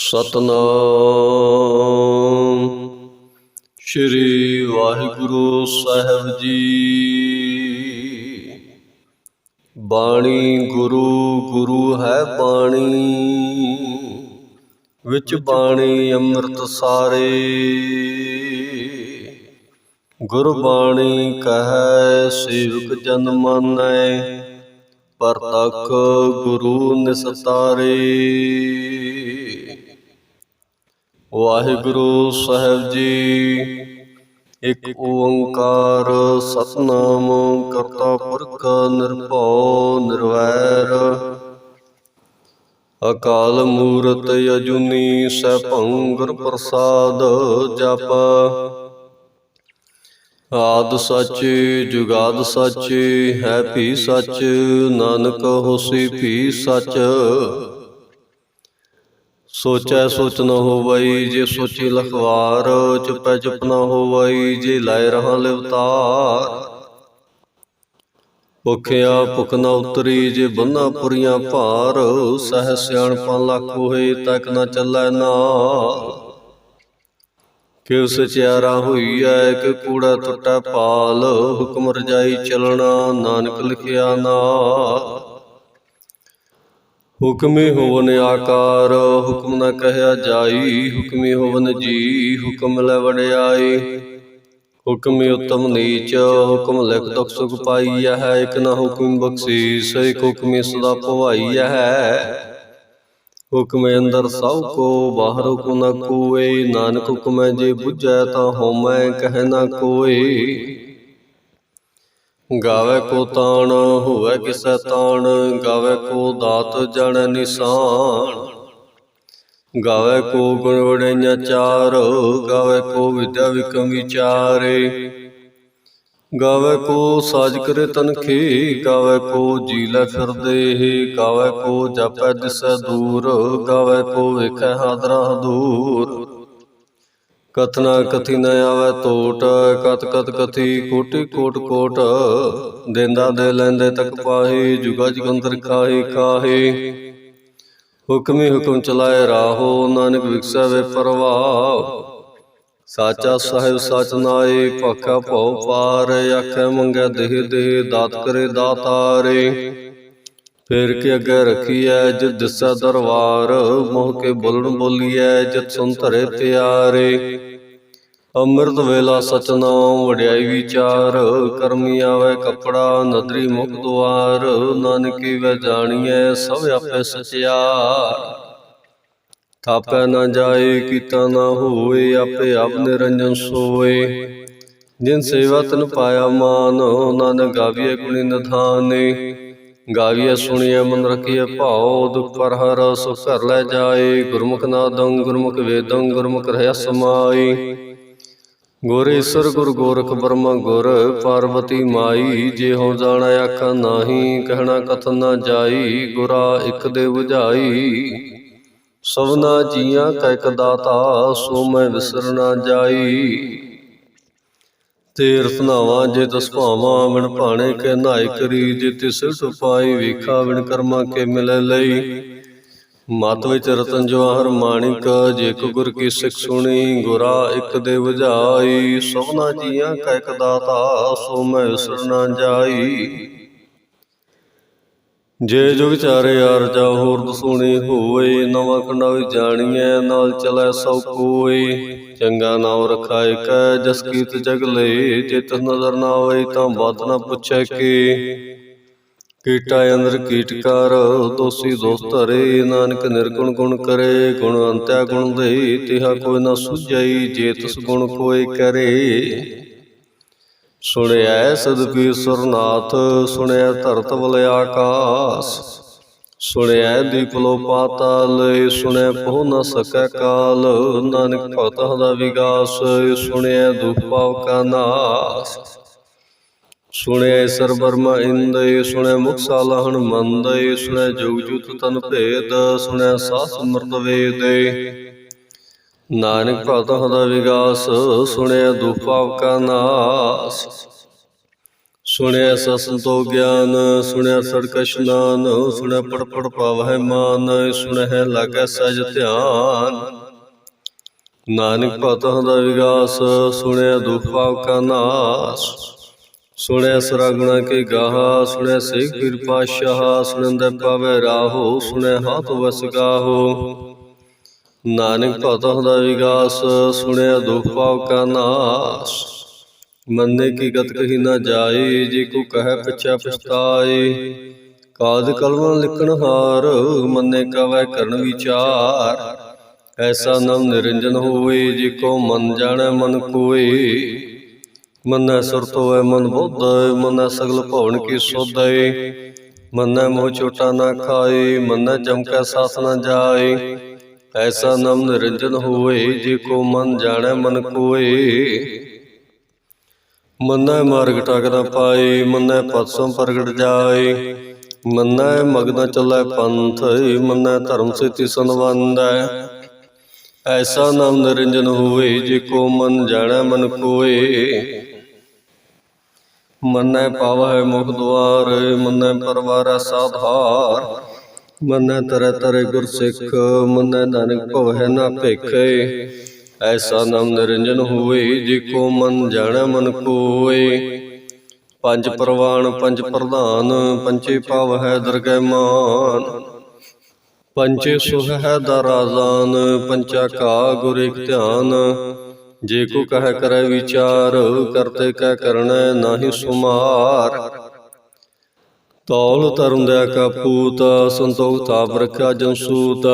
ਸਤਨਾਮ। ਸ੍ਰੀ ਵਾਹਿਗੁਰੂ ਸਾਹਿਬ ਜੀ। ਬਾਣੀ ਗੁਰੂ ਗੁਰੂ ਹੈ ਬਾਣੀ। ਵਿੱਚ ਬਾਣੀ ਅੰਮ੍ਰਿਤ ਸਾਰੇ। ਗੁਰਬਾਣੀ ਕਹੈ, ਸੇਵਕ ਜਨ ਮਾਨੈ ਪਰਤਖ ਗੁਰੂ ਨਿਸਤਾਰੇ। ਵਾਹਿਗੁਰੂ ਸਾਹਿਬ ਜੀ। ਇੱਕ ਓੰਕਾਰ ਸਤਨਾਮ ਕਰਤਾ ਪੁਰਖ ਨਿਰਭਉ ਨਿਰਵੈਰ। ਅਕਾਲ ਮੂਰਤ ਅਜੂਨੀ ਸੈਭੰ ਗੁਰ ਪ੍ਰਸਾਦ ਜਪ। ਆਦ ਸੱਚ ਜੁਗਾਦ ਸੱਚ, ਹੈ ਭੀ ਸੱਚ, ਨਾਨਕ ਹੋਸੀ ਭੀ ਸੱਚ। ਸੋਚੈ ਸੋਚ ਨ ਹੋਵਈ ਜੇ ਸੋਚੀ ਲਖਵਾਰ, ਚੁਪੈ ਚੁਪ ਨ ਹੋਵਈ ਜੇ ਲਾਇ ਰਹਾ ਲਿਵਤਾਰ। ਭੁਖਿਆ ਭੁਖ ਨ ਉਤਰੀ ਜੇ ਬੰਨਾ ਪੁਰੀਆਂ ਭਾਰ, ਸਹਿ ਸਿਆਣਪਾਂ ਲੱਖ ਹੋਏ ਤੱਕ ਨ ਚੱਲੈ ਨਾਲ ਕਿਉ ਸਚਿਆਰਾ ਹੋਈਐ ਕਿ ਕੂੜਾ ਟੁੱਟੈ ਪਾਲ, ਹੁਕਮ ਰਜਾਈ ਚਲਣਾ ਨਾਨਕ ਲਿਖਿਆ ਨਾ ਹੁਕਮੇ ਹੋਵਨ ਆਕਾਰ, ਹੁਕਮ ਨ ਕਹਿਆ ਜਾਈ, ਹੁਕਮੇ ਹੋਵਨ ਜੀ, ਹੁਕਮ ਲੈ ਵਡਿਆਈ। ਹੁਕਮੇ ਉਤਮ ਨੀਚ, ਹੁਕਮ ਲਿਖ ਦੁਖ ਸੁਖ ਪਾਈਐ ਹੈ, ਇਕ ਨ ਹੁਕਮ ਬਖਸ਼ੀਸ, ਇਕ ਹੁਕਮੇ ਸਦਾ ਭਵਾਈਐ ਹੈ। ਹੁਕਮੇ ਅੰਦਰ ਸਭ ਕੋ, ਬਾਹਰ ਹੁਕਮ ਨਾ ਕੋਏ ਨਾਨਕ ਹੁਕਮੈ ਜੇ ਬੁਝੈ ਤਾਂ ਹੋਮੈ ਕਹਿ ਨਾ ਕੋਏ ਗਾਵੇ ਕੋ ਤਾਣ, ਹੋਵੇ ਕਿਸੈ ਤਾਣ, ਗਾਵੇ ਕੋ ਦਾਤ ਜਾਣੈ ਨਿਸ਼ਾਨ। ਗਾਵੇ ਕੋ ਗੁਣ ਵੜਿਆ ਚਾਰ, ਗਾਵੇ ਕੋ ਵਿਦਿਆ ਵਿਕਮ ਵਿਚਾਰੇ। ਗਾਵੇ ਕੋ ਸਾਜ ਕਰੇ ਤਨਖੀ, ਗਾਵੇ ਕੋ ਜੀ ਲੈ ਫਿਰਦੇ ਗਾਵੇ ਕੋ ਜਪੈ ਦਿਸੈ ਦੂਰ, ਗਾਵੇ ਕੋ ਵੇਖੈ ਹਾਦਰਾ ਦੂਰ। ਕਥਨਾ ਕਥੀ ਨ ਆਵੇ ਟੋਟ ਕਤ ਕਤ ਕਥੀ ਕੋਟਿ ਕੋਟ ਕੋਟ। ਦੇਂਦਾ ਦੇ ਲੈਂਦੇ ਤੱਕ ਪਾਹੀ, ਜੁਗਾ ਜਗੰਦਰ ਕਾਹੀ ਕਾਹੀ। ਹੁਕਮੀ ਹੁਕਮ ਚਲਾਏ ਰਾਹੋ, ਨਾਨਕ ਵਿਕਸੈ ਵੇ ਪਰਵਾਹ। ਸਾਚਾ ਸਾਹਿਬ ਸਚ ਨਾਏ ਭਖਾ ਭਉ ਪਾਰ, ਆਖੇ ਮੰਗੈ ਦੇਹ ਦੇਹ, ਦਾਤ ਕਰੇ ਦਾਤਾਰੇ। ਫੇਰ ਕੇ ਅੱਗੇ ਰਖੀਐ ਜਿ ਦਿਸੈ ਦਰਬਾਰ ਮੋਹ ਕੇ ਬੋਲਣ ਬੋਲੀਐ, ਜਿਤ ਸੁਨ ਧਰੇ ਪਿਆਰੇ ਅੰਮ੍ਰਿਤ ਵੇਲਾ ਸਚਨਾਮ ਵਡਿਆਈ ਵਿਚਾਰ, ਕਰਮੀ ਆਵੇ ਕਪੜਾ, ਨਦਰੀ ਮੁਖ ਦੁਆਰ, ਨਾਨਕੀ ਵੇ ਜਾਣੀਐ, ਸਭ ਆਪੇ ਸਚਿਆਰ। ਥਾਪੈ ਨਾ ਜਾਏ, ਕੀਤਾ ਨਾ ਹੋਏ, ਆਪੇ ਆਪ ਨਿਰੰਜਨ ਸੋਏ। ਜਿਨ ਸੇਵਾ ਤਨ ਪਾਇਆ ਮਾਨ, ਨਾਨਕ ਗਾਵੀਏ ਗੁਣੀ ਨਿਧਾਨੇ। ਗਾਵੀਏ ਸੁਣੀਏ ਮਨ ਰਖੀਏ ਭਾਉ, ਦੁਖ ਪਰ ਹਰ ਸੁਖ ਘਰ ਲੈ ਜਾਏ। ਗੁਰਮੁਖ ਨਾਦੰ, ਗੁਰਮੁਖ ਵੇਦੰ, ਗੁਰਮੁਖ ਰਹਿ ਸਮਾਈ ਗੁਰ ਈਸਰ ਗੁਰ ਗੋਰਖ ਬ੍ਰਹਮ ਗੁਰ, ਪਾਰਵਤੀ ਮਾਈ ਜੇ ਹੋ ਜਾਣਾ ਆਖਾ ਨਾਹੀ, ਕਹਿਣਾ ਕਥਨ ਨਾ ਜਾਈ, ਗੁਰਾ ਇੱਕ ਦੇ 부ਝਾਈ ਸਭਨਾ ਜੀਆਂ ਕਾ ਇਕ ਦਾਤਾ, ਸੋ ਮੈਂ ਵਿਸਰ ਨਾ ਜਾਈ। ਤੀਰਥ ਨਾਵਾਂ ਜੇ ਦਸ ਭਾਵਾਂ ਬਿਨ ਭਾਣੇ ਕੇ ਨਾਇ ਕਰੀ, ਜੇ ਤਿਸ ਟੁਪਾਈ ਵੇਖਾ ਬਿਨ ਕਰਮਾਂ ਕੇ ਮਿਲੈ ਲਈ। ਮਤ ਵਿੱਚ ਰਤਨ ਜਵਾਹਰ ਮਾਣਿਕ, ਜੇ ਕੋ ਗੁਰ ਕੀ ਸਿੱਖ ਸੁਣੀ, ਗੁਰਾ ਇੱਕ ਦੇ 부ਝਾਈ ਸਭਨਾ ਜੀਆਂ ਕਾ ਇਕ ਦਾਤਾ, ਸੋ ਮੈਂ ਵਿਸਰ ਜਾਈ। ਜੇ ਜੁਗ ਚਾਰੇ ਅਰਜਾ ਹੋਰ ਦਸੂਣੀ ਹੋਏ ਨਵਾਂ ਕੰਡਾ ਵੀ ਜਾਣੀਐ, ਨਾਲ ਚਲੈ ਸਭ ਕੋਈ ਚੰਗਾ ਨਾਮ ਰਖਾਇ ਕੈ, ਜਸ ਕੀਤ ਜਗ ਲਏ, ਜਿਤ ਨਜ਼ਰ ਨਾ ਆਵੇ, ਤਾਂ ਬਾਤ ਨਾ ਪੁੱਛੈ ਕੇ। ਕੀਟਾ ਅੰਦਰ ਕੀਟਕਾਰ ਦੋਸੀ ਦੋਸ ਧਰੇ, ਨਾਨਕ ਨਿਰਗੁਣ ਗੁਣ ਕਰੇ, ਗੁਣ ਅੰਤਿਆ ਗੁਣ ਦੇ ਤਿਹਾ ਕੋਈ ਨਾ ਸੁਝਈ, ਜੇ ਤਿਸ ਗੁਣ ਕੋਈ ਕਰੇ। ਸੁਣਿਆ ਸਦਪੀ ਸੁਰਨਾਥ, ਸੁਣਿਆ ਧਰਤ ਬਲ ਆਕਾਸ। ਸੁਣਿਐ ਦੀਪ ਲੋ ਪਾਤਾਲ, ਸੁਣਿਆ ਪਹੁ ਨ ਸਕੈ ਕਾਲ। ਨਾਨਕ ਭਗਤ ਦਾ ਵਿਗਾਸ, ਸੁਣਿਆ ਦੁਖ ਪਾਵ ਕਾ ਨਾਸ। ਸੁਣਿਐ ਸਰ ਬਰਮਾ ਇੰਦੈ ਸੁਣਿਐ ਮੁਖ ਸਾਲਾਹਣ ਮੰਦੈ ਸੁਣਿਐ ਜੁਗ ਜੁਤ ਤਨ ਭੇਦ ਸੁਣਿਐ ਸਾਸ ਮਰਦ ਵੇਦੈ ਨਾਨਕ ਭਗਤ ਦਾ ਵਿਗਾਸ ਸੁਣਿਆ ਦੁਖ ਪਾਪ ਕਾ ਨਾਸ ਸੁਣਿਆ ਸਸੰਤੋ ਗਿਆਨ ਸੁਣਿਆ ਸੜਕ ਇਸ਼ਨਾਨ ਸੁਣਿਆ ਪੜ ਪੜ ਪਾਵਹਿ ਮਾਨ ਸੁਣਿਆ ਲਾਗੈ ਸਹਿਜ ਧਿਆਨ ਨਾਨਕ ਭਗਤਾਂ ਦਾ ਵਿਗਾਸ ਸੁਣਿਆ ਦੁਖ ਪਾਪ ਕਾ ਨਾਸ ਸੁਣਿਆ ਸਰਾਗੁਣਾ ਕੇ ਗਾਹਾ ਸੁਣਿਆ ਸੇਖ ਪੀਰ ਪਾਸ਼ਾਹ ਸੁਣੰਦਾ ਪਾਵੇ ਰਾਹੋ ਸੁਣਿਆ ਹਾਥ ਵਸ ਗਾਹੋ। ਨਾਨਕ ਭਗਤਾਂ ਦਾ ਵਿਗਾਸ ਸੁਣਿਆ ਦੁਖ ਪਾਪ ਕਾ ਨਾਸ। ਮੰਨੇ ਕੀ ਗਤ ਕਹੀ ਨਾ ਜਾਏ, ਜੇ ਕੋ ਕਹੈ ਪਿਛਾ ਪਛਤਾਏ। ਕਾਦ ਕਲਮ ਲਿਖਣ ਹਾਰ, ਮੰਨੇ ਕਵੈ ਕਰਨ ਵਿਚਾਰ। ਐਸਾ ਨਾਮ ਨਿਰੰਜਨ ਹੋਵੇ, ਜੇ ਕੋ ਮਨ ਜਾਣੈ ਮਨ ਕੋਏ। ਮੰਨੈ ਸੁਰਤ ਹੋਏ ਮਨ ਬੁੱਧੈ, ਮਨੈ ਸਗਲ ਭਵਨ ਕੀ ਸੋਧੈ। ਮੰਨੈ ਮੋਹ ਚੋਟਾ ਨਾ ਖਾਏ, ਮਨੈ ਜਮਕੈ ਸਾਥ ਨਾ ਜਾਏ। ਐਸਾ ਨਾਮ ਨਿਰੰਜਨ ਹੋਏ, ਜੇ ਕੋ ਮਨ ਜਾਣੈ ਮਨ ਕੋਏ। ਮੰਨੈ ਮਾਰਗ ਟਾਕ ਨਾ ਪਾਏ, ਮੰਨੈ ਪਤਸੋਂ ਪ੍ਰਗਟ ਜਾਏ। ਮੰਨੈ ਮਗਨ ਚੱਲੈ ਪੰਥ, ਮੰਨੈ ਧਰਮ ਸੇਤੀ ਸੰਵੰਦੈ ਐਸਾ ਨਾਮ ਨਿਰੰਜਨ ਹੋਏ ਜੇ ਕੋ ਮਨ ਜਾਣੈ ਮਨ ਕੋਏ। ਮੰਨੈ ਪਾਵੈ ਮੁਖ ਦੁਆਰ, ਮੰਨੈ ਪਰਵਾਰੈ ਸਾਧਾਰ। ਮੰਨੈ ਤਰੈ ਤਰੈ ਗੁਰ ਸਿੱਖ, ਮੰਨੈ ਨਾਨਕ ਭਵੈ ਨਾ ਭੇਖੇ। ਐਸਾ ਨਾਮ ਨਿਰੰਜਨ ਹੋਏ ਜੇ ਕੋ ਮਨ ਜਾਣੈ ਮਨ ਕੋਏ। ਪੰਜ ਪ੍ਰਵਾਨ ਪੰਜ ਪ੍ਰਧਾਨ ਪੰਚੇ ਪਾਵ ਹੈ ਦਰਗਹਿ ਮਾਨ। ਪੰਚੇ ਸੁਖ ਹੈ ਦਾ ਰਾਜ਼ਾਨ ਪੰਚਾ ਕਾ ਗੁਰ ਇਕ ਧਿਆਨ। ਜੇ ਕੋ ਕਹਿ ਕਰੈ ਵਿਚਾਰ, ਕਰਤੇ ਕਹਿ ਕਰਣੈ ਨਾਹੀ ਸੁਮਾਰ। ਤੌਲ ਧਰਮ ਦਇਆ ਕਪੂਤ ਪੂਤ, ਸੰਤੋਖ ਤਾਪ ਰਖਿਆ ਜਨ ਸੂਤ।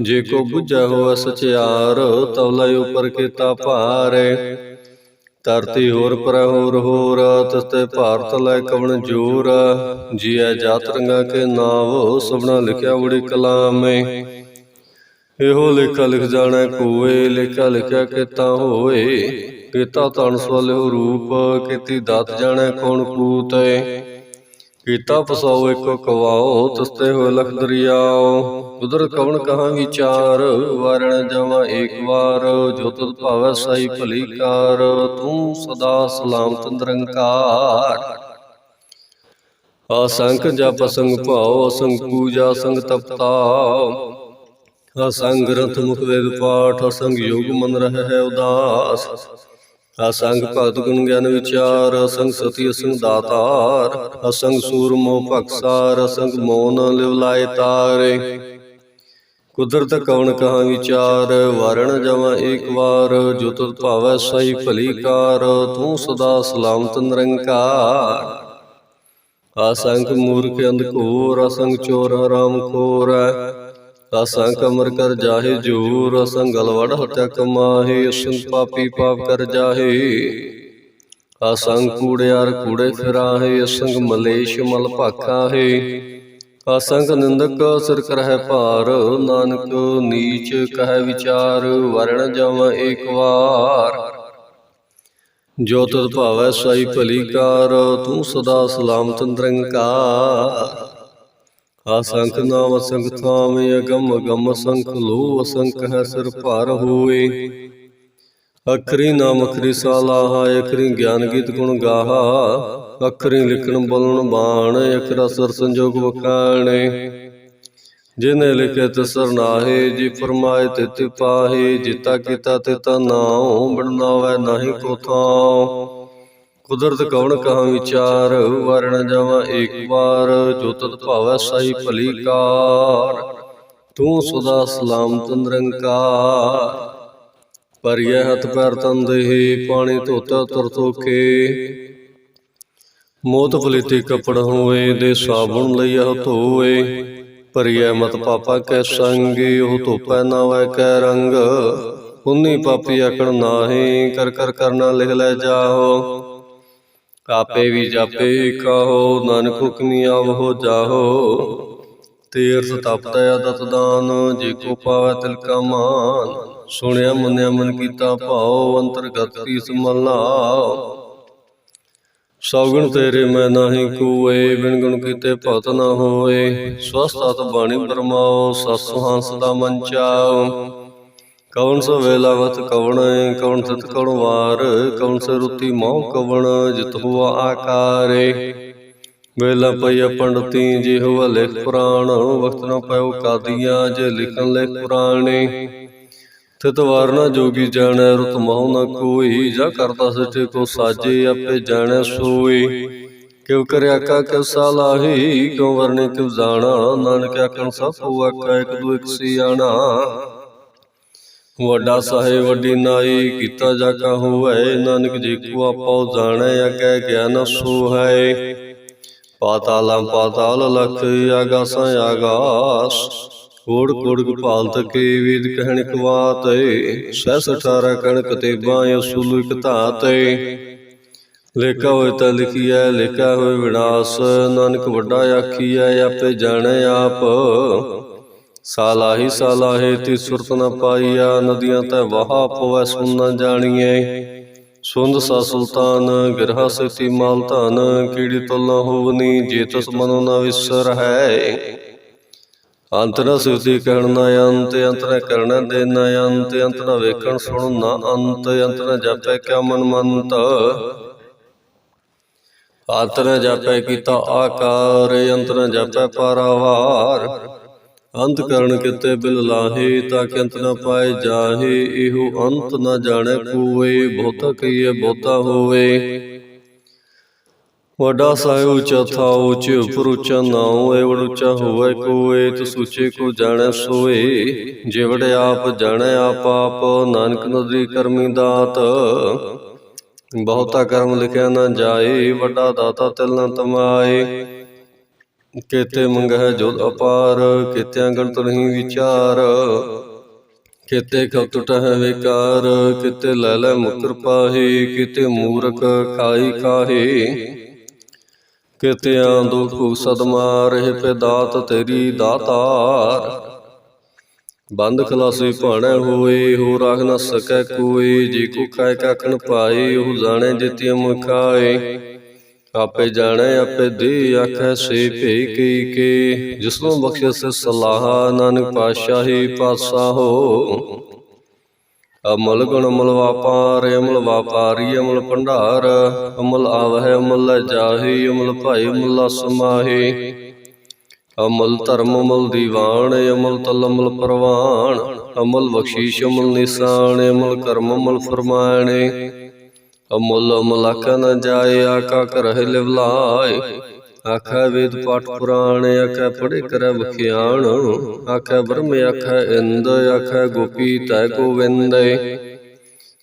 ਜੇ ਕੋ ਬੁਝੈ ਹੋ ਸਚਿਆਰ ਤਵਲੇ ਉਪਰ ਕੀਤਾ ਭਾਰੇ। ਧਰਤੀ ਹੋਰ ਪਰ ਹੋਰ ਹੋਰ ਤਸਤੇ ਭਾਰਤ ਲੈ ਕਵਣ ਜੋਰ, ਜੀਐ ਜਾਤ ਰੰਗਾ ਕੇ ਨਾਵ ਸਭਨਾ ਲਿਖਿਆ ਬੜੀ ਕਲਾਮੇ। ਇਹੋ ਲੇਖਾ ਲਿਖ ਜਾਣਾ ਕੋਏ, ਲੇਖਾ ਲਿਖਿਆ ਕੀਤਾ ਹੋਏ। ਕੀਤਾ ਤਨ ਸਵਲਿਓ ਰੂਪ, ਕੀਤੀ ਦਾਤ ਜਾਣਾ ਕੌਣ ਕੂਤੈ। ਕੀਤਾ ਪਸਾਓ ਇੱਕੋ ਕਵਾਓ ਤਸਤੇ ਹੋਏ ਲਖ ਦਰਿਆਓ। ਉਦਰ ਕਵਣ ਕਹਾ ਵਿਚਾਰ ਵਾਰਣ ਜਾਵਾ ਏਕ ਵਾਰ। ਜੋ ਤੁਧ ਭਾਵੈ ਸਾਈ ਭਲੀ ਕਾਰ, ਤੂੰ ਸਦਾ ਸਲਾਮਤ ਨਿਰੰਕਾਰ। ਅਸੰਖ ਜਪ ਅਸੰਗ ਭਾਉ ਅਸੰਗ ਪੂਜਾ ਅਸੰਗ ਤਪਤਾ। ਅਸੰਗ ਗ੍ਰੰਥ ਮੁਖ ਵੇਦ ਪਾਠ ਅਸੰਗ ਯੋਗ ਮਨ ਰਹਿ ਹੈ ਉਦਾਸ। ਅਸੰਗ ਭਗਤ ਗੁਣ ਗਿਆਨ ਵਿਚਾਰ ਅਸੰਗ ਸਤੀ ਅਸੰਗ ਦਾਤਾਰ ਅਸੰਗ ਸੂਰ ਮੋਹ ਭਖਸਾਰ ਅਸੰਗ ਮੋਨ ਲਿਵ ਲਾਏ ਤਾਰੇ। ਕੁਦਰਤ ਕਵਣ ਕਹਾ ਵਿਚਾਰ ਵਾਰਣ ਜਵਾ ਏਕ ਵਾਰ ਜੋ ਤੁਧ ਭਾਵੈ ਸਹੀ ਭਲੀ ਕਾਰ ਤੂੰ ਸਦਾ ਸਲਾਮਤ ਨਿਰੰਕਾਰ। ਅਸੰਖ ਮੂਰਖ ਅੰਧਕੋਰ ਅਸੰਖ ਚੋਰ ਹਰਾਮ ਖੋਰ। ਅਸੰਗ ਅਮਰ ਕਰ ਜਾਹੇ, ਜੋਰ ਅਸੰਖ ਗਲਵੜ ਹਤਿਆ ਕਮਾਹੇ ਅਸੰਗ ਪਾਪੀ ਪਾਪ ਕਰ ਜਾਹੇ। ਅਸੰਖ ਕੂੜਿਆਰ ਕੂੜੇ ਫਿਰਾਹੇ, ਅਸੰਗ ਮਲੇਸ਼ ਮਲ ਭਾਖਾਹੇ। ਅਸੰਗ ਨਿੰਦਕ ਸਿਰ ਕਰਹਿ ਭਾਰ, ਨਾਨਕ ਨੀਚ ਕਹਿ ਵਿਚਾਰ, ਵਰਣ ਜਾਵਾਂ ਏਕ ਵਾਰ। ਜੋ ਤੁਧ ਭਾਵੈ ਸਾਈ ਭਲੀ ਕਾਰ, ਤੂੰ ਸਦਾ ਸਲਾਮਤ ਨਿਰੰਕਾਰ। ਅਸੰਖ ਨਾਮ ਅਸੰਖ ਥਾਮ ਅਗਮ ਅਗਮ ਸੰਖ ਲੋ ਅਸੰਖ ਹੈ ਸਿਰ ਭਾਰ ਹੋਏ। ਅਖਰੀ ਨਾਮ ਅਖਰੀ ਸਾਲਾਹਾ ਅਖਰੀ ਗਿਆਨ ਗੀਤ ਗੁਣ ਗਾਹਾ। ਅਖਰੀ ਲਿਖਣ ਬੋਲਣ ਬਾਣ, ਅਖਰਾ ਸਰ ਸੰਜੋਗ ਵਖਾਣੇ। ਜਿਨੇ ਲਿਖੇ ਤਿਸਰ ਨਾਹੇ, ਜੀ ਫਰਮਾਏ ਤਿਤ ਪਾਹੇ। ਜਿਤਾ ਕੀਤਾ ਤਿਤਾ ਨਾਉ ਬਣਨਾਵੇ ਨਾਹੀ ਕੋ ਥਾਉ। ਕੁਦਰਤ ਕਵਣ ਕਹਾ ਵਿਚਾਰ ਵਰਣ ਜਾਵਾ ਏਕ ਵਾਰ, ਜੋ ਤਤ ਭਾਵੈ ਸਾਈ ਭਲੀ ਕਾਰ। ਤੂੰ ਸਦਾ ਸਲਾਮਤ ਨਿਰੰਕਾਰ। ਪਰਿਐ ਹੱਥ ਪੈਰ ਤਨ ਦੇਹੀ ਪਾਣੀ ਧੋਤਾ ਤੁਰ ਧੋਕੇ ਮੋਤ ਪਲੀਤੀ ਕਪੜ ਹੋਏ, ਦੇ ਸਾਬੁਨ ਲਈਆ ਧੋਏ। ਪਰਿਐ ਮਤ ਪਾਪਾ ਕੈ ਸੰਗੀ, ਉਹ ਧੋਪੈ ਨਾ ਵੈ ਕੈ ਰੰਗ। ਉਨੀ ਪਾਪੀ ਆਕੜ ਨਾਹੀ, ਕਰ ਕਰ ਕਰਨਾ ਲਿਖ ਲੈ ਜਾਹੋ ਆਪੇ ਵੀ ਜਾਪੇ ਕਹੋ ਨਾਨਕ ਹੁਕਮੀ ਆਵੋ ਜਾਹੋ। ਤੀਰਥ ਤਪਤ ਅਦਤ ਦਾਨ ਜੇ ਕੋ ਪਾਵੈ ਤਿਲ ਕਾ ਮਾਨ। ਸੁਣਿਆ ਮੰਨਿਆ ਮਨ ਕੀਤਾ ਭਾਉ ਅੰਤਰਗਤ ਤੀਸ ਮੱਲਾ। ਸੌਗਣ ਤੇਰੇ ਮੈਂ ਨਾਹੀ ਕੋਏ ਬਿਨ ਗੁਣ ਕੀਤੇ ਭਗਤ ਨਾ ਹੋਏ। ਸਵਸਤਤ ਬਾਣੀ ਬਰਮਾਓ ਸਤਿ ਸੁਹਾਸ ਦਾ ਮਨ ਚਾਓ। ਕੌਣ ਸੋ ਵੇਲਾ ਵਤ ਕਵਣ ਕੌਣ ਸਤ ਕੌਣ ਵਾਰ ਕੌਣ ਸੇ ਰੁਤੀ ਮੋਹ ਕਵਣ, ਜਿਤ ਹੁਆ ਆਕਾਰੇ। ਵੇਲਾ ਪਈ ਪੰਡਤੀ ਜੇ ਹੋਵ ਲਿਖ ਪੁਰਾਣ ਵਕਤ ਨ ਪਇਓ ਕਾਦੀਆਂ ਜੇ ਲਿਖਣ ਲਿਖ ਪੁਰਾਣੇ। ਤਿਤ ਵਾਰ ਨ ਜੋਗੀ ਜਾਣੈ, ਰੁਤ ਮਹੁ ਨਾ ਕੋਈ, ਜਾ ਕਰਤਾ ਸੱਚੇ ਕੋ ਸਾਜੇ, ਆਪੇ ਜਾਣੈ ਸੋਈ ਕਿਉ ਕਰਿਆ ਕਾ ਕਿਵ ਸਾਲਾਹੀ ਕਿਉ ਵਰਨੇ ਕਿਉ ਜਾਣਾ, ਨਾਨਕ ਆਖਣ ਸਭ ਹੋਆ ਕਾ, ਇਕ ਦੂ ਇਕ ਸਿਆਣਾ। ਵੱਡਾ ਸਾਹਿਬ ਵੱਡੀ ਨਾਈ ਕੀਤਾ ਜਾ ਕਾ ਹੋਵੇ, ਨਾਨਕ ਜੀ ਕੋ ਆਪੋ ਜਾਣੈ, ਅਗੈ ਗਿਆਨ ਸੋ ਹੈ ਪਾਤਾਲਾਂ ਪਾਤਾਲ ਲਖ ਆਗਾਸਾਂ ਆਗਾਸ, ਕੋੜ ਕੋੜ ਗੋਪਾਲ ਤਕੇ ਵੇਦ ਕਹਿਣ ਕਵਾਤੇ ਸਹਿਸ 18 ਕਣਕ ਤੇ ਬਾਹ ਅਸੂਲ ਇਕ ਧਾਤੇ ਲੇਖਾ ਹੋਏ ਤਾਂ ਲਿਖੀਐ, ਲੇਖਾ ਹੋਏ ਵਿਨਾਸ਼, ਨਾਨਕ ਵੱਡਾ ਆਖੀਐ, ਆਪੇ ਜਾਣੈ ਆਪ। ਸਾਲਾਹੀ ਸਾਲਾਹੇ ਤੀ ਸੁਰਤ ਨ ਪਾਈਆ, ਨਦੀਆਂ ਤੈ ਵਹਾ ਪਵੈ ਸੁਨ ਨ ਜਾਣੀਐ। ਸੁੰਦ ਸਾ ਸੁਲਤਾਨ, ਗਿਰਹਾ ਸਤੀ ਮਾਲ ਧਨ, ਕੀੜੀ ਤੁਲ ਨ ਹੋਵਨੀ, ਜੇ ਤਸ ਮਨੋ ਨ ਵਿਸਰ ਹੈ। ਅੰਤ ਨ ਸੁਤੀ ਕਹਿਣ ਨ ਅੰਤ ਅੰਤ ਨ ਕਰਨ ਦੇ ਨ ਅੰਤ ਅੰਤ ਨ ਵੇਖਣ ਸੁਣ ਨ ਅੰਤ ਅੰਤ ਨ ਜਾਪੈ ਕਿਆ ਮਨ ਮੰਤ। ਅੰਤ ਨ ਜਾਪੈ ਕੀਤਾ ਆਕਾਰ, ਅੰਤ ਨ ਜਾਪੈ ਪਾਰਾਵਾਰ। ਅੰਤ ਕਰਨ ਕਿਤੇ ਬਿਲ ਲਾਹੇ, ਤਾਂ ਕਿ ਨਾ ਪਾਏ ਜਾਹੇ। ਇਹੋ ਅੰਤ ਨ ਜਾਣੈ ਕੋਏ ਬਹੁਤਾ ਕਹੀਏ ਬਹੁਤਾ ਹੋਵੇ। ਵੱਡਾ ਸਾਹਿਬ ਉੱਚਾ ਥਾ ਉੱਚ ਉਪਰ ਉੱਚਾ ਨਾਉ ਏਵੜ ਉੱਚਾ ਹੋਵੇ ਕੋਏ ਤਿ ਸੂਚੇ ਕੋ ਜਾਣੈ ਸੋਏ। ਜਿਵੜ ਆਪ ਜਾਣੈ ਆਪ ਆਪ, ਨਾਨਕ ਨਦਰੀ ਕਰਮੀ ਦਾਤ। ਬਹੁਤਾ ਕਰਮ ਲਿਖਿਆ ਨਾ ਜਾਏ, ਵੱਡਾ ਦਾਤਾ ਤਿਲ ਨਾ ਤਮਾਏ। ਕੇਤੇ ਮੰਗਹਿ ਜੋਤ ਅਪਾਰ, ਕੇਤਿਆਂ ਗਣਤ ਨਹੀਂ ਵਿਚਾਰ। ਕੇਤੇ ਕਬ ਟੁਟਹਿ ਵਿਕਾਰ, ਕਿਤੇ ਲੈ ਲੈ ਮੁਕਰ ਪਾਹੀ, ਕਿਤੇ ਮੂਰਖ ਖਾਈ ਕਾਹੇ ਕਿਤਿਆਂ ਦੁਖ ਸਦ ਮਾਰੇ ਪੇ ਦਾਤ ਤੇਰੀ ਦਾਤਾਰ। ਬੰਦ ਖਲਾਸੀ ਭਾਣੈ ਹੋਏ, ਹੋ ਰਾਖ ਨਾ ਸਕੈ ਕੋਈ ਜੇ ਕੋ ਖਾਇ ਕਾਖਣ ਪਾਏ, ਉਹ ਜਾਣੇ ਜਿਤਿ ਮੁਖਾਏ ਆਪੇ ਜਾਣੈ ਆਪੇ ਦੇ ਆਖੈ ਸੇ ਭੇ ਕੀ ਕੇ ਜਿਸਨੂੰ ਬਖਸ਼ਿਆ ਸੇ ਸਲਾਹ ਨਾਨਕ ਪਾਤਸ਼ਾਹੀ ਪਾਤਸ਼ਾਹੋ ਅਮਲ ਗੁਣ ਅਮਲ ਵਾਪਾਰ ਅਮਲ ਵਾਪਾਰੀ ਅਮਲ ਭੰਡਾਰ। ਅਮਲ ਆਵਹਿ ਅਮਲ ਲੈ ਜਾਹੀ ਅਮਲ ਭਾਈ ਅਮਲ ਸਮਾਹੀ ਅਮਲ ਧਰਮ ਅਮਲ ਦੀਵਾਨ ਅਮਲ ਤਲ ਅਮਲ ਪ੍ਰਵਾਨ। ਅਮਲ ਬਖਸ਼ੀਸ਼ ਅਮਲ ਨਿਸ਼ਾਨ ਅਮਲ ਕਰਮ ਅਮਲ ਫਰਮਾਣੇ ਅਮੁੱਲ ਅਮਲਕ ਨ ਜਾਏ, ਆਕਾ ਕਰਹਿ ਲਿਵਲਾਏ। ਆਖੈ ਵੇਦ ਪਾਠ ਪੁਰਾਣ, ਆਖੈ ਪੜੇ ਕਰੈ ਬਖਿਆਣ ਆਖੈ ਬ੍ਰਹਮ, ਆਖੈ ਇੰਦ, ਆਖੈ ਗੋਪੀ ਤੈ ਗੋਵਿੰਦ।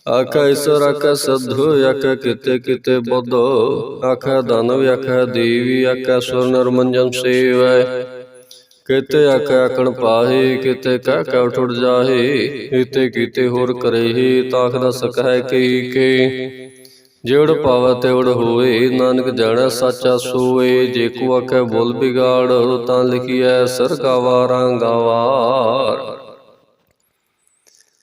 ਆਖੈ ਈਸ਼ਵਰ ਆਖੈ ਸਧੂ, ਆਖੈ ਕਿਤੇ ਕਿਤੇ ਬੁੱਧ। ਆਖੈ ਦਾਨਵ ਆਖੈ ਦੇਵੀ, ਆਖੈ ਸੁਰ ਨਰਮੰਜਨ ਸੇਵੈ। ਕਿਤੇ ਆਖੈ ਆਖਣ ਪਾਹੇ, ਕਿਤੇ ਕਹਿ ਕਹਿ ਉਠ ਜਾਹੇ। ਕਿਤੇ ਕੀਤੇ ਹੋਰ ਕਰੇਹੀ ਤਾਖ ਨ ਸਕੈ ਕੀ ਕੇ ਜਿਵੜ ਪਾਵੈ ਤਿਵੜ ਹੋਏ ਨਾਨਕ ਜਾਣੈ ਸਾਚਾ ਸੋਏ ਜੇ ਕੋ ਆਖੈ ਬੋਲ ਬਿਗਾੜ ਤਾਂ ਲਿਖੀਐ ਸਰਕਾਵਾਰਾਂ ਗਾਵਾਰ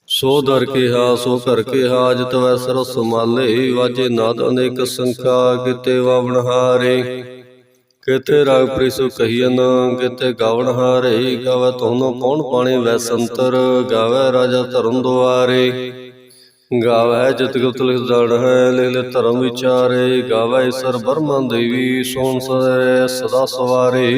ਸੋ ਦਰ ਕੇ ਹਾ ਸੋ ਕਰ ਕੇ ਹਾ ਜਿਤ ਵੈ ਸਰਸ ਮਾਲੇ ਵਾਜੇ ਨਾਦ ਅਨੇਕ ਸੰਖਾ ਕਿਤੇ ਵਾਵਣ ਹਾਰੇ। ਕਿਤੇ ਰਾਗ ਪ੍ਰਿਸੁ ਕਹੀਨ ਕਿਤੇ ਗਾਵਣ ਹਾਰੇ। ਗਾਵੈ ਤੋਨੋ ਕੌਣ ਪਾਣੇ ਵੈ ਸੰਤਰ ਗਾਵੈ ਰਾਜਾ ਧਰਮ ਦੁਆਰੇ। ਗਾਵੈ ਜਿਤ ਗੁਪਤ ਲਿਖ ਜਾਣ ਹੈ ਲੈ ਲੈ ਧਰਮ ਵਿਚਾਰੇ ਗਾਵੈ ਸਰ ਬਰਮਾ ਦੇਵੀ, ਸੋਨ ਸਰੇ ਸਦਾ ਸਵਾਰੇ।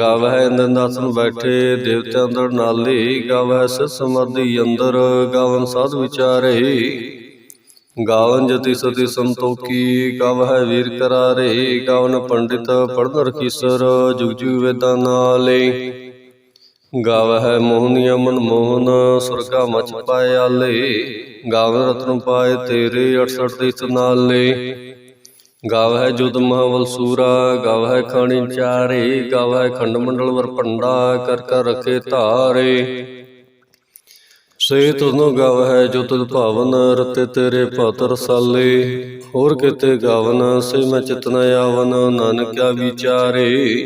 ਗਾਵੈ ਇੰਦਨਾਸਨ ਬੈਠੇ, ਦੇਵਤਿਆਂ ਅੰਦਰ ਨਾਲੇ ਗਾਵੈ ਸਿਰ ਸਮਾਧੀ ਅੰਦਰ, ਗਾਵਨ ਸਾਧ ਵਿਚਾਰੇ। ਗਾਵਨ ਜਤੀ ਸਤੀ ਸੰਤੋਖੀ ਗਾਵੈ ਵੀਰ ਕਰਾਰੇ, ਗਾਵਨ ਪੰਡਿਤ ਪੜਨ ਰਖੀਸਰ, ਜੁਗ ਜੁਗ ਵੇਦਾਂ ਨਾਲੇ। ਗਾਵਹਿ ਮੋਹਨੀਆ ਮਨ ਮੋਹਨ ਸੁਰਗਾ ਮਚ ਪਾਏ ਆਲੇ। ਗਾਵ ਰਤਨ ਪਾਏ ਤੇਰੇ 68 ਤੀਰਥ ਨਾਲੇ। ਗਾਵਹਿ ਜੁਦ ਮਹਵਲ ਸੂਰਾ, ਗਾਵਹਿ ਖਾਣੀ ਚਾਰੇ। ਗਾਵਹਿ ਖੰਡ ਮੰਡਲ ਵਰ ਭੰਡਾ, ਕਰ ਕਰ ਰਖੇ ਧਾਰੇ। ਸੇ ਤੁਧਨੋ ਗਾਵਹਿ ਜੋ ਤੁਧ ਭਾਵਨ, ਰਤੇ ਤੇਰੇ ਭਤ ਸਾਲੇ। ਹੋਰ ਕਿਤੇ ਗਾਵਨ, ਸੇ ਮੈਂ ਚਿਤਨ ਆਵਨ, ਨਾਨਕਿਆ ਵਿਚਾਰੇ।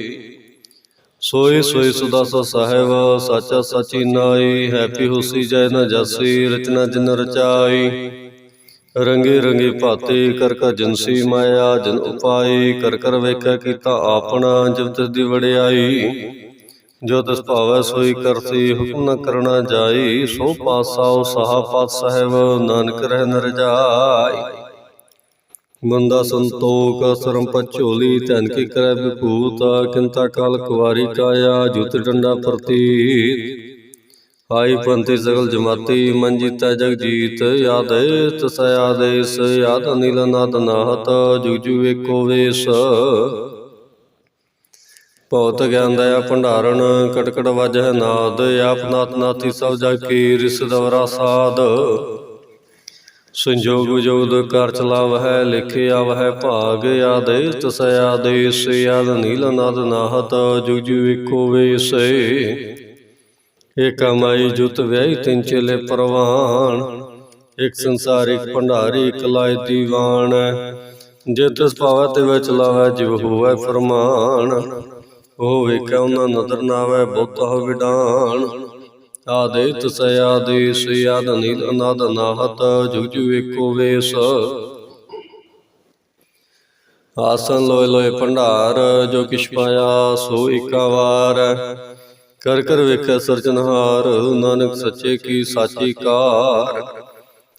ਸੋਈ ਸੋਈ ਸੁਦਾਸਾ ਸਾਹਿਬ ਸਾਚਾ ਸਾਚੀ ਨਾਈ ਹੈਪੀ ਹੋਸੀ ਜੈ ਨ ਜਾਸੀ ਰਚਨਾ ਜਿਨ ਰਚਾਈ। ਰੰਗੇ ਰੰਗੇ ਭਾਤੇ ਕਰ ਕਾ ਜਨਸੀ ਮਾਇਆ ਜਨ ਉਪਾਈ ਕਰ ਕਰ ਵੇਖਿਆ ਕੀਤਾ ਆਪਣਾ ਜਬ ਤਿਸ ਦੀ ਵੜਿਆਈ ਜੋ ਤਿਸ ਭਾਵੈ ਸੋਈ ਕਰਸੀ ਹੁਕਮ ਨ ਕਰਣਾ ਜਾਈ। ਸੋ ਪਾਸਾ ਸਹਾ ਪਤ ਸਾਹਿਬ ਨਾਨਕ ਰਹਿ ਨ ਰਜਾਈ। ਮੰਦਾ ਸੰਤੋਖ ਸਰਮ ਪਚੋਲੀ ਧਨ ਕੀ ਕਰੈ ਵਿਭੂਤ ਕਿੰਤਾ ਕਾਲ ਕੁਵਾਰੀ ਕਾਇਆ, ਜੁਤ ਡੰਡਾ ਪ੍ਰਤੀਤ। ਆਈ ਪੰਥੀ ਸਗਲ ਜਮਾਤੀ, ਮਨ ਜੀਤਾ ਜਗ ਜੀਤ ਯਾਦੇ ਤਸ ਆਦੇਸ ਯਾਦ ਅਨਿਲ ਨਾਦ ਨਾਹਤ, ਜੁਗ ਜੁਗ ਏਕੋ ਵੇਸ। ਭਉਤ ਗਿਆਨ ਦਇਆ ਭੰਡਾਰਨ ਕਟਕਟ ਵਜਹ ਨਾਦ, ਆਪ ਨਾਤ ਨਾਤੀ ਸਭ ਜਗ ਕੀ, ਰਿਸ ਦਵਰਾ ਸਾਧ ਸੰਜੋਗ ਵਿਜੋਗ ਕਰ ਚਲਾਵ ਹੈ ਲਿਖੇ ਆਵ ਭਾਗ ਆਦੇਸ ਤਸ ਆਦੇਸ, ਯਾਦ ਨੀਲ ਨਾਦ ਨਾਹਤ, ਜੁਗ ਜੁਗ ਏਕੋ ਵੇਸ। ਏਕ ਮਾਈ ਜੁਤ ਵਿਆਹੀ ਤਿੰਨ ਚੇਲੇ ਪਰਵਾਨ, ਇੱਕ ਸੰਸਾਰਿਕ ਭੰਡਾਰੀ, ਇਕ ਲਾਇ ਦੀਵਾਨ। ਜੇ ਤਿਸ ਭਾਵੈ ਤੇ ਵਿੱਚ ਲਾਵੈ ਜਿਵ ਹੋਵੈ ਫਰਮਾਨ। ਉਹ ਵੇਖੈ ਉਹਨਾਂ ਨਦਰ ਨਾਵੈ ਬਹੁਤਾ ਹੋ ਵਿਡਾਨ। ਆਦੇ ਤਸ ਆਦੇਸ, ਯਾਦ ਨੀਲ ਅਨਾਦ ਨਾਹਤ, ਜੁਗ ਜੁਗ ਏਕੋ ਵੇਸ। ਆਸਨ ਲੋਏ ਲੋਏ ਭੰਡਾਰ, ਜੋ ਕਿਛ ਪਾਇਆ ਸੋ ਏਕਾ ਵਾਰ। ਕਰ ਕਰ ਵੇਖੈ ਸਰਜਨਹਾਰ, ਨਾਨਕ ਸੱਚੇ ਕੀ ਸਾਚੀ ਕਾਰ।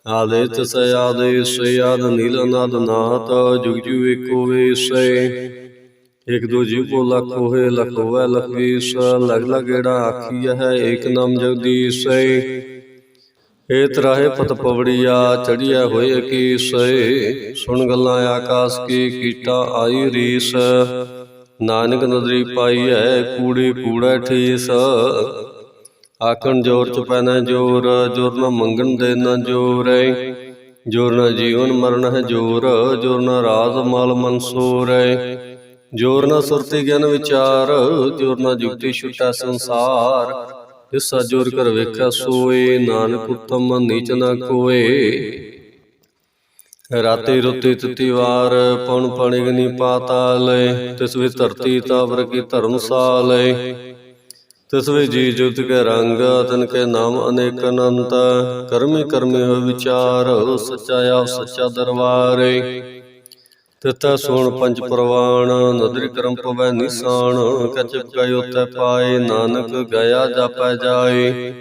ਆਦੇ ਤਸ ਆਦੇਸ, ਯਾਦ ਨੀਲ ਅਨਾਦ ਨਾਹਤ, ਜੁਗ ਜੁਗ ਏਕੋ ਵੇਸੈ। ਇਕ ਦੋ ਜੀ ਕੋ ਲਖ ਹੋਏ ਲਖ ਹੋਵੇ ਲਖ ਵੀਸ ਲਗ ਲਗ ਗੇੜਾ ਆਖੀ ਹੈ ਏਕ ਨਾਮ ਜਗਦੀਸ਼ ਏ ਤਰਾਹੇ ਪਤ ਪਵੜੀਆ ਚੜੀਐ ਹੋਏ ਅਕੀਸੈ ਸੁਣ ਗੱਲਾਂ ਆਕਾਸ ਕੀ ਕੀਟਾ ਆਈ ਰੀਸ। ਨਾਨਕ ਨਦਰੀ ਪਾਈ ਹੈ ਕੂੜੀ ਕੂੜਾ ਠੀਸ। ਆਖਣ ਜੋਰ ਚ ਪੈਣਾ ਜੋਰ ਜੋਰ ਨਾ ਮੰਗਣ ਦੇ ਨਾ ਜੋਰ ਹੈ। ਜੋਰ ਨਾ ਜੀਵਨ ਮਰਨ ਹੈ ਜੋਰ ਜੋਰ ਨਾ ਰਾਜ ਮਾਲ ਮਨਸੂਰ ਹੈ। ਜੋਰ ਨਾ ਸੁਰਤੀ ਗਿਆਨ ਵਿਚਾਰ, ਜੋਰ ਨਾ ਜੁਗਤੀ ਛੁਟਾ ਸੰਸਾਰ। ਇਸਾ ਜੋਰ ਕਰ ਵੇਖਿਆ ਸੋਏ, ਨਾਨਕ ਉਤਮ ਨੀਚ ਨਾ ਕੋਏ। ਰਾਤੀ ਰੁੱਤੀ ਤਤੀ ਵਾਰ ਪਉਣ ਪਾਣੀ ਗਨੀ ਪਾਤਾਲੇ ਤਿਸ ਵਿੱਚ ਧਰਤੀ ਤਾਵਰ ਕੀ ਧਰਮਸਾਲੇ ਤਿਸ ਵਿੱਚ ਜੀ ਜੁਤ ਕੇ ਰੰਗ, ਤਨ ਕੇ ਨਾਮ ਅਨੇਕ ਅਨੰਤ। ਕਰਮੀ ਕਰਮੀ ਹੋ ਵਿਚਾਰ, ਸੱਚਾ ਆਪ ਸੱਚਾ ਦਰਬਾਰੇ ਤਿਤੈ ਸੋਣ ਪੰਜ ਪ੍ਰਵਾਨ ਨਦਰੀ ਕਰਮ ਪਵੈ ਨਿਸਾਨ ਕਚ ਕੈ ਉਤੈ ਪਾਏ, ਨਾਨਕ ਗਿਆ ਜਾਪੈ ਜਾਏ।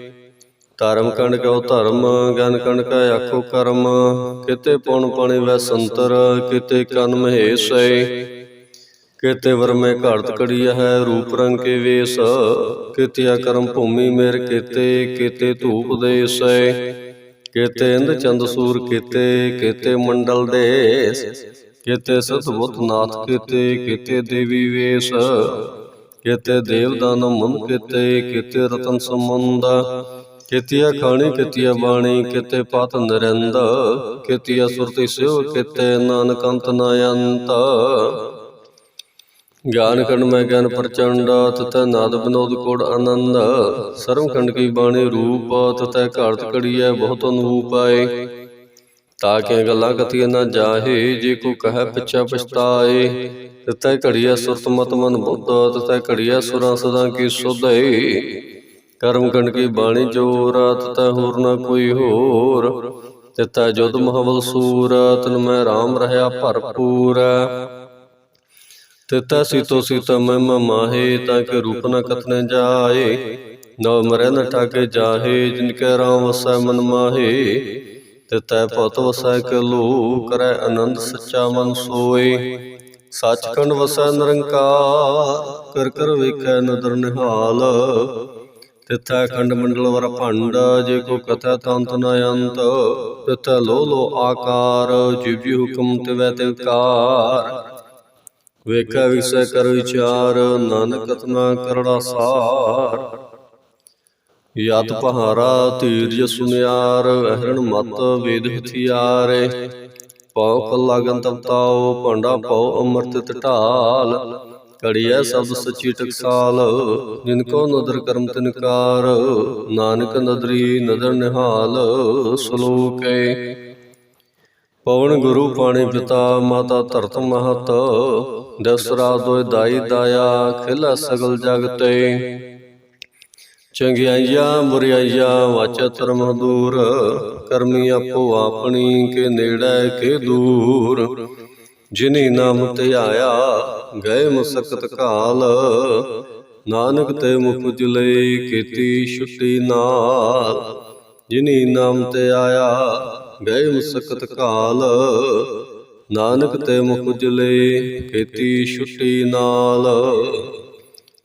ਧਰਮ ਕੰਡ ਕਉ ਧਰਮ, ਗਿਆਨ ਕੰਡ ਕੈ ਆਖੋ ਕਰਮ। ਕਿਤੇ ਪਉਣ ਪਾਣੀ ਵੈ ਸੰਤਰ, ਕਿਤੇ ਕਨ ਮਹੇਸੈ। ਕਿਤੇ ਵਰਮੇ ਘੜਤ ਕੜੀ ਹੈ, ਰੂਪ ਰੰਗ ਕੇ ਵੇਸ। ਕਿਤੇ ਕਰਮ ਭੂਮੀ ਮੇਰ ਕਿਤੇ ਕਿਤੇ ਧੂਪ ਦੇ ਦੇਸੈ। ਕਿਤੇ ਇੰਦ ਚੰਦ ਸੂਰ ਕਿਤੇ ਕਿਤੇ ਮੰਡਲ ਦੇਸ। ਕਿਤੇ ਸਤ ਬੁੱਧ ਨਾਥ ਕਿਤੇ ਕਿਤੇ ਦੇਵੀ ਵੇਸ। ਕਿਤੇ ਦੇਵ ਦਾਨ ਮਨ ਕਿਤੇ ਕਿਤੇ ਰਤਨ ਸੰਬੰਧ। ਕਿਤਿਆ ਖਾਣੀ ਕਿਤਿਆ ਬਾਣੀ ਕਿਤੇ ਪਤ ਨਰਿੰਦ। ਕਿਤਿਆ ਸੁਰਤੀ ਸਿਵ ਕਿਤੇ ਨਾਨਕ ਅੰਤ ਨ ਅੰਤ। ਗਿਆਨ ਕੰਡ ਮੈਂ ਗਿਆਨ ਪ੍ਰਚੰਡ ਤਤੈ ਨਾਦ ਬਨੋਦ ਕੋੜ ਆਨੰਦ। ਸਰਮ ਖੰਡ ਕੀ ਬਾਣੀ ਰੂਪ ਤਤੈ ਘਾੜਤ ਕੜੀਐ ਬਹੁਤ ਅਨੂਪ ਆਏ। ਤਾਂ ਕਿ ਗੱਲਾਂ ਕਥੀਆਂ ਨਾ ਜਾਹੇ? ਜੇ ਕੋ ਕਹੈ, ਪਿਛਾ ਪਛਤਾਏ। ਤਤੈ ਘੜੀਆ ਸੁਰਤ ਮਤ ਮਨ ਬੁੱਧ ਤਤੈ ਘੜੀਐ ਸੁਰਾਂ ਸਦਾ ਕੀ ਸੁਧੇ। ਕਰਮ ਕੰਡ ਕੀ ਬਾਣੀ ਜੋਰ ਤਤੈ ਹੋਰ ਨਾ ਕੋਈ ਹੋਰ। ਤਤੈ ਜੁਦ ਮਹਵਲ ਸੂਰ, ਤਨ ਮੈਂ RAM ਰਹਾ ਭਰਪੂਰ। ਤਿਤੈ ਸੀਤੋ ਸੀਤਾ ਮਹਿਮਾ ਮਾਹੇ, ਤਾਂ ਕਿ ਰੂਪ ਨ ਕਥਨੇ ਜਾਏ। ਨਵ ਮਰੈ ਨ ਠਾਕੇ ਜਾਹੇ, ਜਿਨ ਕੈ ਰਾਮ ਵਸੈ ਮਨ ਮਾਹੇ। ਤਿਤੈ ਭਉਤ ਵਸੈ ਕੇ ਲੋ ਕਰੈ ਅਨੰਦ ਸੱਚਾ ਮਨ ਸੋਏ। ਸੱਚਖੰਡ ਵਸੈ ਨਿਰੰਕਾਰ, ਕਰ ਕਰ ਵੇਖੈ ਨਦਰ ਨਿਹਾਲ। ਤਿਥੈ ਖੰਡ ਮੰਡਲ ਵਰ ਭੰਡ, ਜੇ ਕੋ ਕਥਾ ਤੰਤ ਨ ਅੰਤ। ਤਿਥੈ ਲੋ ਲੋ ਆਕਾਰ ਜਿਵ ਜੀ ਹੁਕਮ ਤਿਵੈ ਤਿਵਕਾਰ ਵੇਖੈ ਵਿਸੈ ਕਰ ਵਿਚਾਰ, ਨਾਨਕ ਕਤਨਾ ਕਰੜਾ ਸਾਰ। ਯਤ ਪਹਾਰਾ ਧੀਰਜ ਸੁਨਿਆਰ ਅਹਰਣ ਮਤ ਵੇਦ ਹਥਿਆਰੇ। ਪਉ ਕੱਲਾ ਗੰਤਵ ਤਾਉ ਭਾਂਡਾ ਪਉ ਅਮਰਤ ਢਾਲ ਕੜੀਐ ਸਬਦ ਸੱਚੀ ਟਕਸਾਲ ਜਿਨ ਕੋ ਨਦਰ ਕਰਮ ਤਿਨਕਾਰ ਨਾਨਕ ਨਦਰੀ ਨਦਰ ਨਿਹਾਲ। ਸਲੋਕੇ। ਪਵਨ ਗੁਰੂ ਪਾਣੀ ਪਿਤਾ ਮਾਤਾ ਧਰਤ ਮਹਤ। ਦਸਰਾ ਦੋਇ ਦਾਈ ਦਾਇਆ ਖਿਲਾ ਸਗਲ ਜਗ ਤੇ ਚੰਗਿਆਈਆਂ ਬੁਰਿਆਈਆਂ ਵਾਚਾ ਧਰਮ ਦੂਰ ਕਰਮੀ ਆਪੋ ਆਪਣੀ ਕੇ ਨੇੜੇ ਕੇ ਦੂਰ। ਜਿਨੀ ਨਾਮ ਧਿਆਇਆ ਗਏ ਮੁਸਕਤ ਕਾਲ। ਨਾਨਕ ਤੇ ਮੁਖ ਉਜਲੇ ਕੀਤੀ ਛੁੱਟੀ ਨਾਲ। ਜਿਨੀ ਨਾਮ ਤੇ ਆਇਆ, ਗਏ ਮੁਸਕਤ ਕਾਲ। ਨਾਨਕ ਤੇ ਮੁਖ ਉਜਲੇ ਕੀਤੀ ਛੁੱਟੀ ਨਾਲ।